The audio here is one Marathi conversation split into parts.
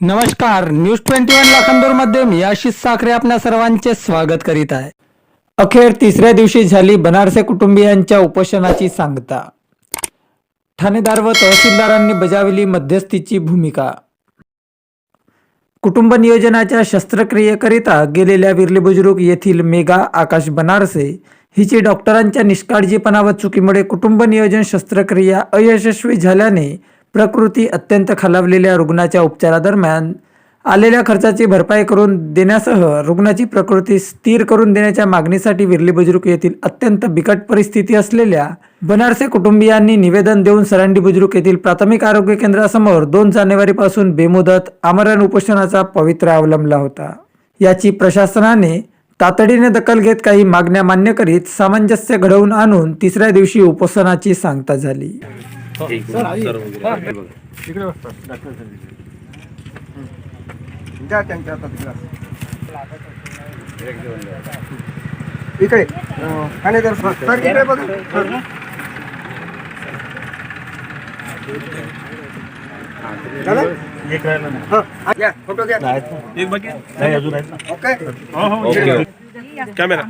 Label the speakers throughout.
Speaker 1: नमस्कार न्यूज ट्वेंटी वन लाखांदूरमध्ये मी आशिष साखरे आपल्या सर्वांचे स्वागत करीत आहे. अखेर तिसऱ्या दिवशी झाली बनारसे कुटुंबियांच्या उपोषणाची सांगता. ठाणेदार व तहसीलदारांनी बजावली मध्यस्थीची भूमिका. कुटुंब नियोजनाच्या शस्त्रक्रियेकरिता गेलेल्या विर्ली बुजुर्ग येथील मेघा आकाश बनारसे हिची डॉक्टरांच्या निष्काळजीपणा व चुकीमुळे कुटुंब नियोजन शस्त्रक्रिया अयशस्वी झाल्याने प्रकृती अत्यंत खालावलेल्या रुग्णाच्या उपचारादरम्यान आलेल्या खर्चाची भरपाई करून देण्यासह रुग्णाची प्रकृती स्थिर करून देण्याच्या मागणीसाठी विर्ली बुजुर्ग येथील अत्यंत बिकट परिस्थिती असलेल्या बनारसे कुटुंबियांनी निवेदन देऊन सरांडी बुजुर्ग येथील प्राथमिक आरोग्य केंद्रासमोर दोन जानेवारीपासून बेमुदत आमरण उपोषणाचा पवित्र अवलंबला होता. याची प्रशासनाने तातडीने दखल घेत काही मागण्या मान्य करीत सामंजस्य घडवून आणून तिसऱ्या दिवशी उपोषणाची सांगता झाली.
Speaker 2: तिकडे बसतात डॉक्टर द्या त्यांच्या हातात ग्लास इकडे. तर सर सर इकडे बघा. सर. झालं?
Speaker 3: एक राहिला नाही.
Speaker 2: हं, हा, घ्या, फोटो घ्या.
Speaker 3: एक बाकी नाही अजून आहेत ना.
Speaker 2: ओके.
Speaker 3: ओके. कॅमेरा.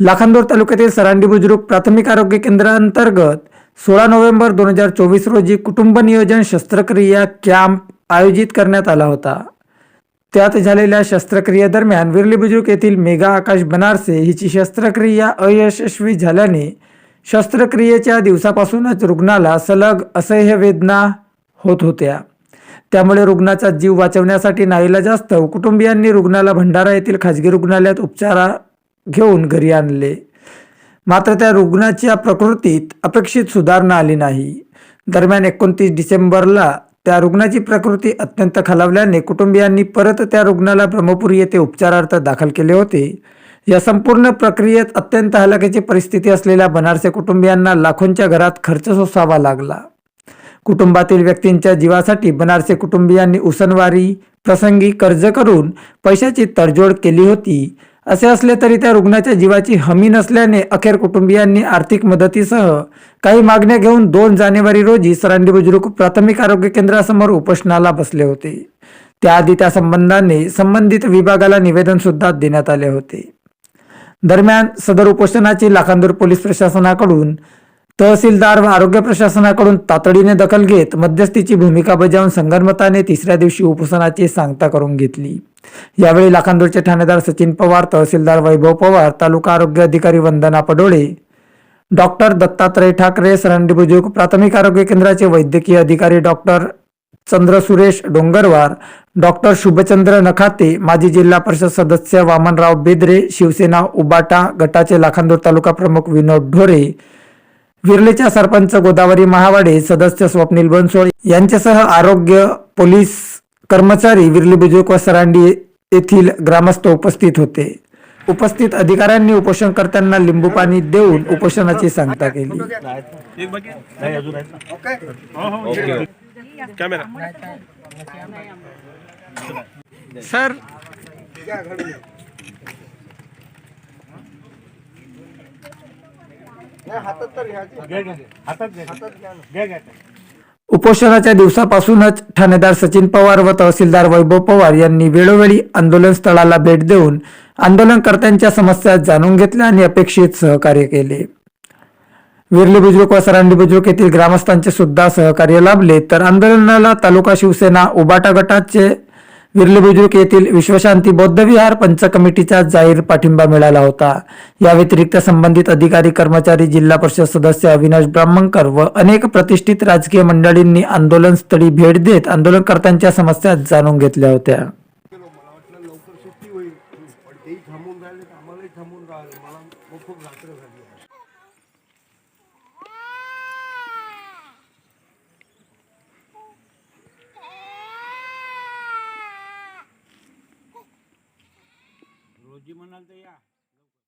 Speaker 1: लाखांदूर तालुक्यातील सरांडी बुजुर्ग प्राथमिक आरोग्य केंद्रांतर्गत सोळा नोव्हेंबर दोन हजार चोवीस रोजी कुटुंब नियोजन शस्त्रक्रिया कॅम्प आयोजित करण्यात आला होता. त्यात झालेल्या शस्त्रक्रियेदरम्यान विर्ली बुजुर्ग येथील मेघा आकाश बनारसे हिची शस्त्रक्रिया अयशस्वी झाल्याने शस्त्रक्रियेच्या दिवसापासूनच रुग्णाला सलग असह्य वेदना होत होत्या. त्यामुळे रुग्णाचा जीव वाचवण्यासाठी नाईला जास्त कुटुंबियांनी रुग्णाला भंडारा येथील खाजगी रुग्णालयात उपचारा घेऊन घरी आणले. मात्र त्या रुग्णाच्या प्रकृतीत अपेक्षित सुधारणा आली नाही. दरम्यान एकोणतीस डिसेंबरला त्या रुग्णाची प्रकृती अत्यंत खालावल्याने कुटुंबियांनी परत त्या रुग्णाला ब्रह्मपुरी येथे उपचारार्थ दाखल केले होते. या संपूर्ण प्रक्रियेत अत्यंत हलाखीची परिस्थिती असलेल्या बनारसे कुटुंबियांना लाखोंच्या घरात खर्च सोसावा लागला. कुटुंबातील व्यक्तींच्या जीवासाठी बनारसे कुटुंबियांनी उसनवारी प्रसंगी कर्ज करून पैशाची तडजोड केली होती. असे असले तरी त्या रुग्णाच्या जीवाची हमी नसल्याने अखेर कुटुंबियांनी आर्थिक मदतीसह काही मागण्या घेऊन दोन जानेवारी रोजी सरांडी बुजुर्ग प्राथमिक आरोग्य केंद्रासमोर उपोषणाला बसले होते. त्याआधी त्या संबंधाने संबंधित विभागाला निवेदन सुद्धा देण्यात आले होते. दरम्यान सदर उपोषणाची लाखांदूर पोलीस प्रशासनाकडून तहसीलदार व आरोग्य प्रशासनाकडून तातडीने दखल घेत मध्यस्थीची भूमिका बजावून संगनमताने तिसऱ्या दिवशी उपोषणाची सांगता करून घेतली. यावेळी लाखांदूरचे ठाणेदार सचिन पवार तहसीलदार वैभव पवार तालुका आरोग्य अधिकारी वंदना पडोळे डॉक्टर दत्तात्रय ठाकरे सरंडी बुजुर्ग प्राथमिक आरोग्य केंद्राचे वैद्यकीय अधिकारी डॉक्टर चंद्र सुरेश डोंगरवार डॉक्टर शुभचंद्र नखाते माजी जिल्हा परिषद सदस्य वामनराव बेदरे शिवसेना उबाटा गटाचे लाखांदूर तालुका प्रमुख विनोद ढोरे विर्लेच्या सरपंच गोदावरी महावाडे सदस्य स्वप्नील बनसोड यांच्यासह आरोग्य पोलीस कर्मचारी विर्ली बुजुर्ग व सरांडी येथील ग्रामस्थ उपस्थित होते. उपस्थित अधिकाऱ्यांनी उपोषणकर्त्यांना लिंबू पाणी देऊन उपोषणाची सांगता केली.
Speaker 3: एक बाकी नाही अजून आहेत ना
Speaker 2: ओके
Speaker 3: कॅमेरा.
Speaker 1: सर
Speaker 2: घ्या, घडून घ्या. नाही, हातात तर घ्यायची
Speaker 3: घ्या घ्या हातात घ्या
Speaker 2: हातात घ्या ना.
Speaker 3: घ्या घ्या
Speaker 1: उपोषणाच्या दिवसापासूनच ठाणेदार सचिन पवार व तहसीलदार वैभव पवार यांनी वेळोवेळी आंदोलन स्थळाला भेट देऊन आंदोलनकर्त्यांच्या समस्या जाणून घेतल्या आणि अपेक्षित सहकार्य केले. विर्ली बुजुर्ग व सरांडी बुजुर्ग येथील ग्रामस्थांचे सुद्धा सहकार्य लाभले तर आंदोलनाला तालुका शिवसेना उबाटा गटाचे विर्ले बुजुर्ग येथील विश्वशांती बौद्धविहार पंच कमिटीचा जाहीर पाठिंबा मिळाला होता. या व्यतिरिक्त संबंधित अधिकारी कर्मचारी जिल्हा परिषद सदस्य अविनाश ब्राह्मणकर व अनेक प्रतिष्ठित राजकीय मंडळींनी आंदोलनस्थळी भेट देत आंदोलनकर्त्यांच्या समस्या जाणून घेतल्या होत्या.
Speaker 3: Ronald Dea. Ah.